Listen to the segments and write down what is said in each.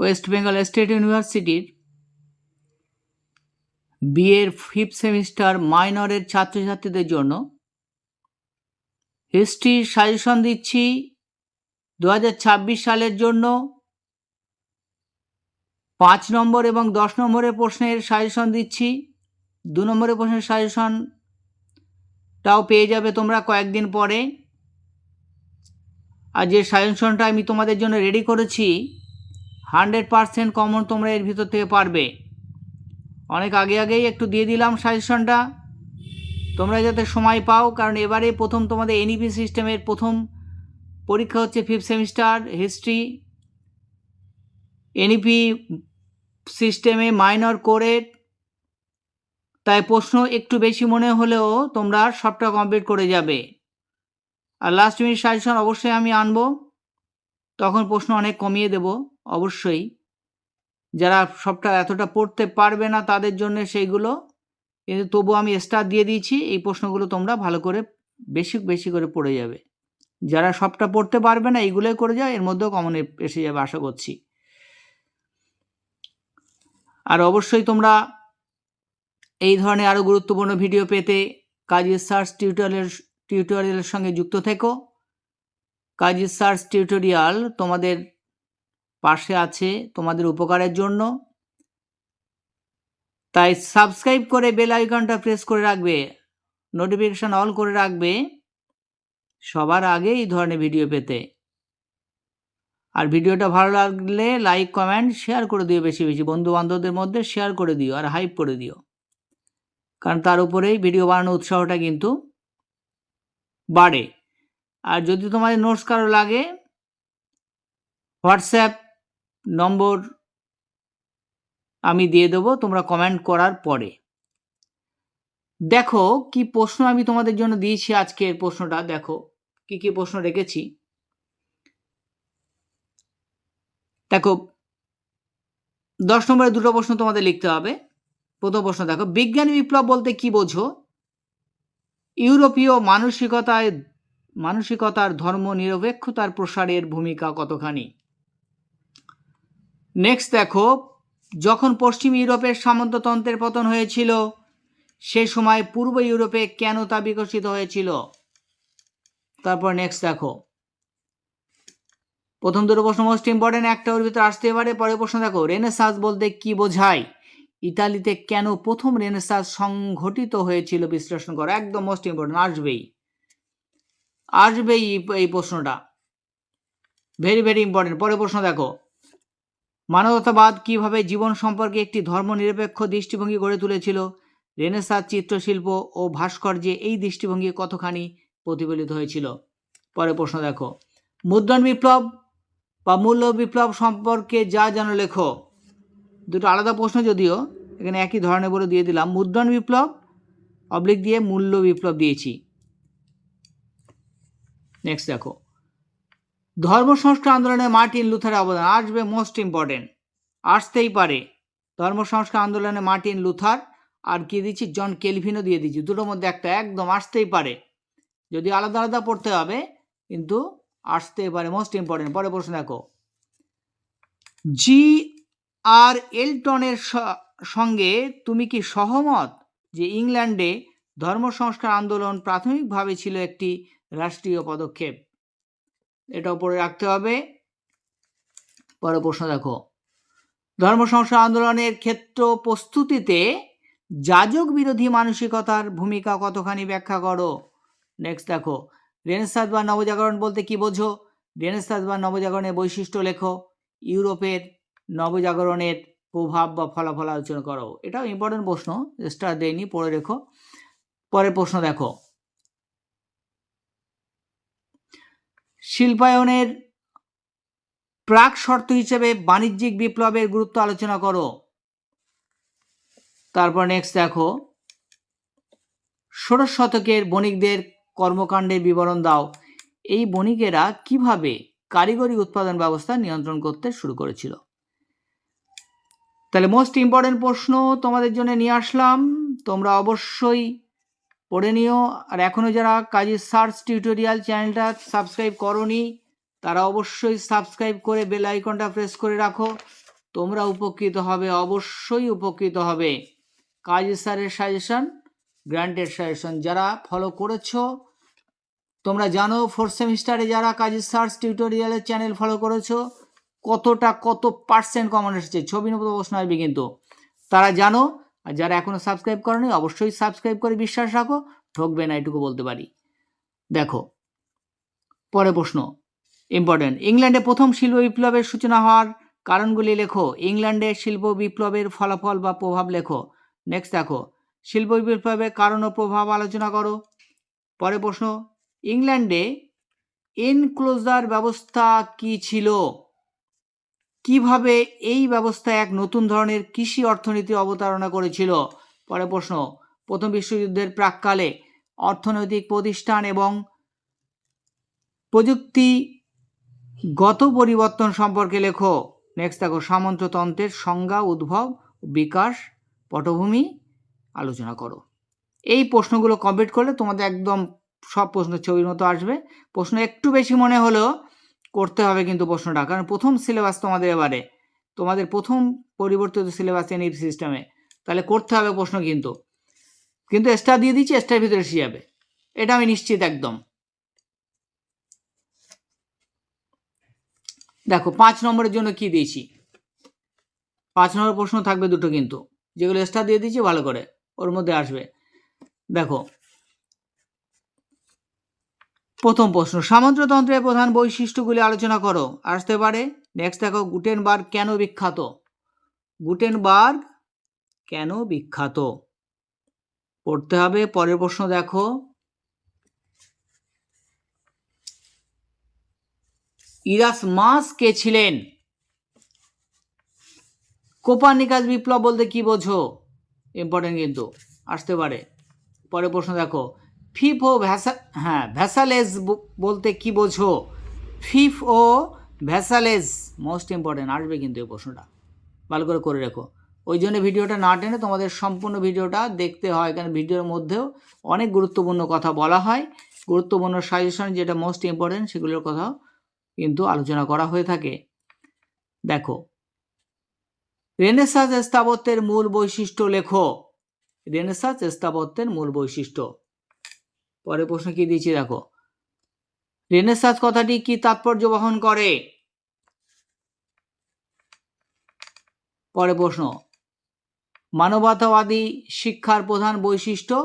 West Bengal state ইউনিভার্সিটির বিএর fifth semester মাইনরের ছাত্রছাত্রীদের জন্য হিস্ট্রির সাজেশন দিচ্ছি দু হাজার ছাব্বিশ সালের জন্য। পাঁচ নম্বর এবং দশ নম্বরের প্রশ্নের সাজেশন দিচ্ছি। দু নম্বরের প্রশ্নের সাজেশনটাও পেয়ে যাবে তোমরা কয়েকদিন পরে। আর যে সাজেশনটা আমি তোমাদের জন্য রেডি করেছি হান্ড্রেড পারসেন্ট কমন তোমরা এর ভিতর থেকে পারবে। অনেক আগে আগেই একটু দিয়ে দিলাম সাজেশনটা তোমরা যাতে সময় পাও, কারণ এবারে প্রথম তোমাদের এনইপি সিস্টেমের প্রথম পরীক্ষা হচ্ছে ফিফথ সেমিস্টার হিস্ট্রি এনইপি সিস্টেমে মাইনর করে, তাই প্রশ্ন একটু বেশি মনে হলেও তোমরা সবটা কমপ্লিট করে যাবে। আর লাস্ট মিনিট সাজেশন অবশ্যই আমি আনব। তখন প্রশ্ন অনেক কমিয়ে দেব, অবশ্যই। যারা সবটা এতটা পড়তে পারবে না তাদের জন্য সেইগুলো, কিন্তু তবু আমি স্টার দিয়ে দিয়েছি, এই প্রশ্নগুলো তোমরা ভালো করে বেশি বেশি করে পড়ে যাবে। যারা সবটা পড়তে পারবে না এইগুলোই করে যাও, এর মধ্যেও কমন এসে যাবে, আশা করছি। আর অবশ্যই তোমরা এই ধরনের আরও গুরুত্বপূর্ণ ভিডিও পেতে কাজী সার্চ টিউটোরিয়াল টিউটোরিয়ালের সঙ্গে যুক্ত থেকো। কাজী সার্চ টিউটোরিয়াল তোমাদের পাশে আছে তোমাদের উপকারের জন্য। তাই সাবস্ক্রাইব করে বেল আইকনটা প্রেস করে রাখবে, নোটিফিকেশান অল করে রাখবে সবার আগে এই ধরনের ভিডিও পেতে। আর ভিডিওটা ভালো লাগলে লাইক, কমেন্ট, শেয়ার করে দিও বেশি বেশি বন্ধু বান্ধবদের মধ্যে শেয়ার করে দিও আর হাইপ করে দিও। কারণ তার উপরেই ভিডিও বানানোর উৎসাহটা কিন্তু বাড়ে। আর যদি তোমাদের নোটস কারও লাগে, হোয়াটসঅ্যাপ নম্বর আমি দিয়ে দেবো, তোমরা কমেন্ট করার পরে। দেখো কি প্রশ্ন আমি তোমাদের জন্য দিয়েছি আজকের প্রশ্নটা, দেখো কি কি প্রশ্ন রেখেছি। দেখো, দশ নম্বরে দুটো প্রশ্ন তোমাদের লিখতে হবে। প্রথম প্রশ্ন দেখো, বিজ্ঞান বিপ্লব বলতে কি বোঝো? ইউরোপীয় মানসিকতায় মানসিকতার ধর্ম নিরপেক্ষতার প্রসারের ভূমিকা কতখানি? নেক্সট দেখো, যখন পশ্চিম ইউরোপের সামন্ততন্ত্রের পতন হয়েছিল, সে সময় পূর্ব ইউরোপে কেন তা বিকশিত হয়েছিল? তারপর নেক্সট দেখো। প্রথম দুটো প্রশ্ন মোস্ট ইম্পর্টেন্ট একটা ওর ভিতরে আসতে পারে, পরের প্রশ্ন দেখো রেনেসাস বলতে কি বোঝায়? ইতালিতে কেন প্রথম রেনেসাস সংঘটিত হয়েছিল? বিশ্লেষণ করো, একদম মোস্ট ইম্পর্টেন্ট আসবেই। আসবেই এই প্রশ্নটা। ভেরি ভেরি ইম্পর্টেন্ট পরের প্রশ্ন দেখো। মানবতাবাদ কীভাবে জীবন সম্পর্কে একটি ধর্মনিরপেক্ষ দৃষ্টিভঙ্গি গড়ে তুলেছিল? রেনেসাস চিত্রশিল্প ও ভাস্কর্যে এই দৃষ্টিভঙ্গি কতখানি প্রতিফলিত হয়েছিল? পরে প্রশ্ন দেখো। মুদ্রণ বিপ্লব বা মূল্য বিপ্লব সম্পর্কে যা যেন লেখো। দুটো আলাদা প্রশ্ন যদিও, এখানে একই ধরনের বলে দিয়ে দিলাম। মুদ্রণ বিপ্লব অবলিক দিয়ে মূল্য বিপ্লব দিয়েছি। নেক্সট দেখো। ধর্ম সংস্কার আন্দোলনে মার্টিন লুথার অবদান আসবে মোস্ট ইম্পর্টেন্ট আসতেই পারে। ধর্ম সংস্কার আন্দোলনে মার্টিন লুথার আর কি দিচ্ছি? জন কেলভিনও দিয়ে দিচ্ছি। দুটোর মধ্যে একটা একদম আসতেই পারে। যদি আলাদা আলাদা পড়তে হবে, কিন্তু আসতেই পারে মোস্ট ইম্পর্টেন্ট পরে প্রশ্ন দেখো। জি আর এলটনের সঙ্গে তুমি কি সহমত যে ইংল্যান্ডে ধর্ম সংস্কার আন্দোলন প্রাথমিকভাবে ছিল একটি রাষ্ট্রীয় পদক্ষেপ। এটা উপরে রাখতে হবে। পরে প্রশ্ন দেখো। ধর্ম সংস্কার আন্দোলনের ক্ষেত্র প্রস্তুতিতে যাজক বিরোধী মানসিকতার ভূমিকা কতখানি ব্যাখ্যা করো? নেক্সট দেখো। রেনেসাস বা নবজাগরণ বলতে কি বোঝো? রেনেসাস বা নবজাগরণের বৈশিষ্ট্য লেখো। ইউরোপের নবজাগরণের প্রভাব বা ফলাফল আলোচনা করো। এটাও ইম্পর্টেন্ট প্রশ্ন। স্টার দেয়নি, পড়ে রেখো। পরের প্রশ্ন দেখো। শিল্পায়নের প্রাক শর্ত হিসেবে বাণিজ্যিক বিপ্লবের গুরুত্ব আলোচনা করো। তারপর নেক্সট দেখো। ষোড়শ শতকের বণিকদের কর্মকাণ্ডের বিবরণ দাও। এই বণিকেরা কীভাবে কারিগরি উৎপাদন ব্যবস্থা নিয়ন্ত্রণ করতে শুরু করেছিল? তাহলে মোস্ট ইম্পর্টেন্ট প্রশ্ন তোমাদের জন্য নিয়ে আসলাম। তোমরা অবশ্যই পড়ে নিও। আর এখনও যারা কাজী সার্চ টিউটোরিয়াল চ্যানেলটা সাবস্ক্রাইব করনি, তারা অবশ্যই সাবস্ক্রাইব করে বেল আইকনটা প্রেস করে রাখো। তোমরা উপকৃত হবে, অবশ্যই উপকৃত হবে। কাজী স্যারের সাজেশন গ্রান্টেড সাজেশন যারা ফলো করেছ, তোমরা জানো ফোর্থ সেমিস্টারে যারা কাজী সার্চ টিউটোরিয়ালের চ্যানেল ফলো করেছ, কতটা কত পার্সেন্ট কমন এসেছে, ছবি নেব প্রশ্ন আসবে কিন্তু। তারা জানো আর যারা এখনও সাবস্ক্রাইব করেনি, অবশ্যই সাবস্ক্রাইব করে বিশ্বাস রাখো, ঠকবে না, এটুকু বলতে পারি। দেখো পরে প্রশ্ন ইম্পর্টেন্ট ইংল্যান্ডে প্রথম শিল্প বিপ্লবের সূচনা হওয়ার কারণগুলি লেখো। ইংল্যান্ডে শিল্প বিপ্লবের ফলাফল বা প্রভাব লেখো। নেক্সট দেখো, শিল্প বিপ্লবের কারণ ও প্রভাব আলোচনা করো। পরে প্রশ্ন, ইংল্যান্ডে এনক্লোজার ব্যবস্থা কি ছিল? কীভাবে এই ব্যবস্থা এক নতুন ধরনের কৃষি অর্থনীতি অবতারণা করেছিল? পরে প্রশ্ন, প্রথম বিশ্বযুদ্ধের প্রাককালে অর্থনৈতিক প্রতিষ্ঠান এবং প্রযুক্তিগত পরিবর্তন সম্পর্কে লেখো। নেক্সট দেখো, সামন্ততন্ত্রের সংজ্ঞা, উদ্ভব, বিকাশ, পটভূমি, আলোচনা করো। এই প্রশ্নগুলো কমপ্লিট করলে তোমাদের একদম সব প্রশ্ন ছবির মতো আসবে। প্রশ্ন একটু বেশি মনে হলেও করতে হবে কিন্তু প্রশ্নটা। কারণ প্রথম সিলেবাস তোমাদের এবারে। তোমাদের প্রথম পরিবর্তিত সিলেবাস এনইপ সিস্টেমে তাহলে করতে হবে প্রশ্ন কিন্তু। কিন্তু এক্সট্রা দিয়ে দিচ্ছি এক্সট্রার ভিতরে এসে যাবে। এটা আমি নিশ্চিত একদম। দেখো, পাঁচ নম্বরের জন্য কি দিয়েছি? পাঁচ নম্বর প্রশ্ন থাকবে দুটো কিন্তু। যেগুলো এক্সট্রা দিয়ে দিয়েছি, ভালো করে। ওর মধ্যে আসবে। দেখো প্রথম প্রশ্ন সামন্ততন্ত্রের প্রধান বৈশিষ্ট্যগুলি আলোচনা করো। আসতে পারে নেক্সট দেখো, গুটেনবার্গ কেন বিখ্যাত? গুটেনবার্গ কেন বিখ্যাত? পড়তে হবে, পরের প্রশ্ন দেখো। ইরাস মাস কে ছিলেন? কোপানিকাস বিপ্লব বলতে কি বোঝো? ইম্পর্টেন্ট কিন্তু, আসতে পারে। পরের প্রশ্ন দেখো ফিফ ও ভ্যাসা হ্যাঁ ভ্যাসালেজ বলতে কি বোঝো? ফিফ ও ভ্যাসালেজ মোস্ট ইম্পর্টেন্ট আসবে কিন্তু এই প্রশ্নটা। ভালো করে করে রেখো। ওই জন্য ভিডিওটা না টেনে তোমাদের সম্পূর্ণ ভিডিওটা দেখতে হয়, কারণ ভিডিওর মধ্যেও অনেক গুরুত্বপূর্ণ কথা বলা হয়। গুরুত্বপূর্ণ সাজেশন যেটা মোস্ট ইম্পর্টেন্ট সেগুলোর কথাও কিন্তু আলোচনা করা হয়ে থাকে। দেখো রেনেসাস স্থাপত্যের মূল বৈশিষ্ট্য লেখো। রেনেসাস স্থাপত্যের মূল বৈশিষ্ট্য। পরে প্রশ্ন কি দিয়েছি দেখো? রেনেসাস কথাটি কি তাৎপর্য বহন করে? পরে প্রশ্ন, মানবতাবাদী শিক্ষার প্রধান বৈশিষ্ট্য?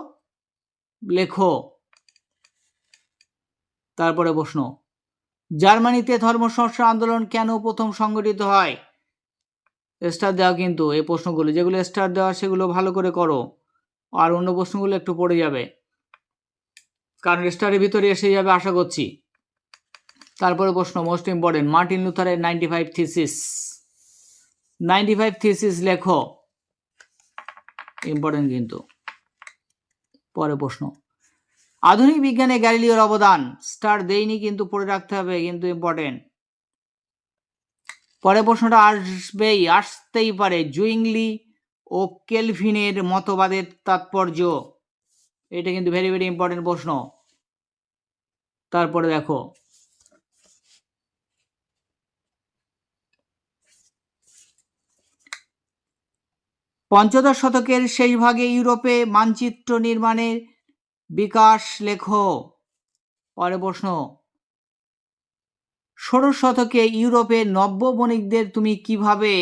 লেখো। তারপরে প্রশ্ন, জার্মানিতে ধর্ম সংস্কার আন্দোলন কেন প্রথম সংগঠিত হয়? স্টার দেওয়া কিন্তু, এই প্রশ্নগুলো, যেগুলো স্টার দেওয়া, সেগুলো ভালো করে করো। আর অন্য প্রশ্নগুলো একটু পড়ে যাবে। কারণ স্টারের ভিতরে এসে যাবে আশা করছি। তারপরে প্রশ্ন most important Martin লুথারের ninety five thesis ninety five thesis লেখো। ইম্পর্টেন্ট কিন্তু। পরে প্রশ্ন, আধুনিক বিজ্ঞানে গ্যালিলিওর অবদান। স্টার দেইনি কিন্তু পড়ে রাখতে হবে, কিন্তু ইম্পর্টেন্ট পরে প্রশ্নটা আসবেই, আসতেই পারে। জুইংলি ও কেলভিনের মতবাদের তাৎপর্য। এটা কিন্তু ভেরি ভেরি ইম্পর্টেন্ট প্রশ্ন। তারপরে দেখো। পঞ্চদশ শতকের শেষ ভাগে ইউরোপে মানচিত্র নির্মাণের বিকাশ লেখো। পরে প্রশ্ন। ষোড়শ শতকে ইউরোপের নব্য বণিকদের তুমি কীভাবে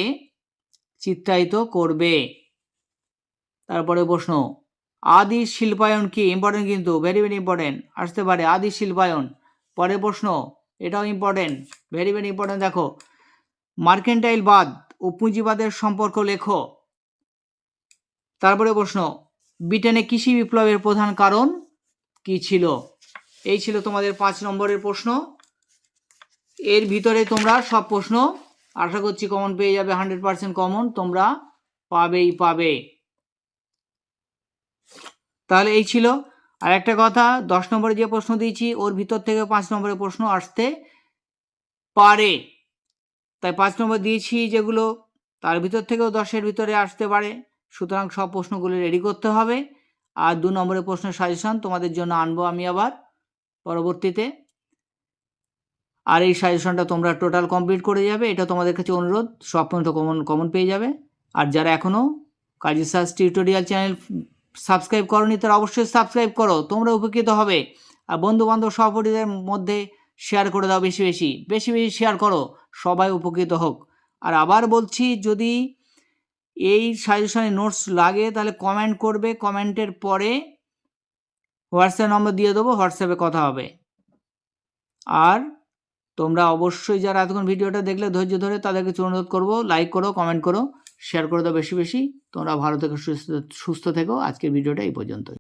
চিত্রায়িত করবে? তারপরে প্রশ্ন। আদি শিল্পায়ন কি ইম্পর্টেন্ট কিন্তু? ভেরি ভেরি ইম্পর্টেন্ট আসতে পারে আদি শিল্পায়ন। পরে প্রশ্ন, এটাও ইম্পর্টেন্ট ভেরি ভেরি ইম্পর্টেন্ট দেখো। মার্কেন্টাইল বাদ ও পুঁজিবাদের সম্পর্ক লেখো। তারপরে প্রশ্ন, ব্রিটেনে কৃষি বিপ্লবের প্রধান কারণ কি ছিল? এই ছিল তোমাদের পাঁচ নম্বরের প্রশ্ন। এর ভিতরে তোমরা সব প্রশ্ন আশা করছি কমন পেয়ে যাবে হান্ড্রেড পার্সেন্ট কমন তোমরা পাবেই পাবে। তাহলে এই ছিল। আর একটা কথা, দশ নম্বরে যে প্রশ্ন দিয়েছি, ওর ভিতর থেকে পাঁচ নম্বরের প্রশ্ন আসতে পারে। তাই পাঁচ নম্বর দিয়েছি যেগুলো, তার ভিতর থেকেও দশের ভিতরে আসতে পারে। সুতরাং সব প্রশ্নগুলো রেডি করতে হবে। আর দু নম্বরের প্রশ্নের সাজেশন তোমাদের জন্য আনব আমি আবার পরবর্তীতে। আর এই সাজেশনটা তোমরা টোটাল কমপ্লিট করে যাবে। এটা তোমাদের কাছে অনুরোধ, সব পর্যন্ত কমন কমন পেয়ে যাবে। আর যারা এখনও Kazi search tutorial channel subscribe করনি তারা অবশ্যই সাবস্ক্রাইব করো। তোমরা উপকৃত হবে। আর বন্ধু বান্ধব সহপাঠীদের মধ্যে শেয়ার করে দাও বেশি বেশি। বেশি বেশি শেয়ার করো। সবাই উপকৃত হোক। আর আবার বলছি, যদি এই সাজেশনে নোটস লাগে, তাহলে কমেন্ট করবে। কমেন্টের পরে হোয়াটসঅ্যাপ নম্বর দিয়ে দেবো হোয়াটসঅ্যাপে কথা হবে। আর তোমরা অবশ্যই যারা এতক্ষণ ভিডিওটা দেখলে ধৈর্য ধরে তাদেরকে অনুরোধ করব লাইক করো কমেন্ট করো। শেয়ার করে দাও বেশি বেশি। তোমরা ভালো থেকে, সুস্থ সুস্থ থেকো। আজকের ভিডিওটা এই পর্যন্ত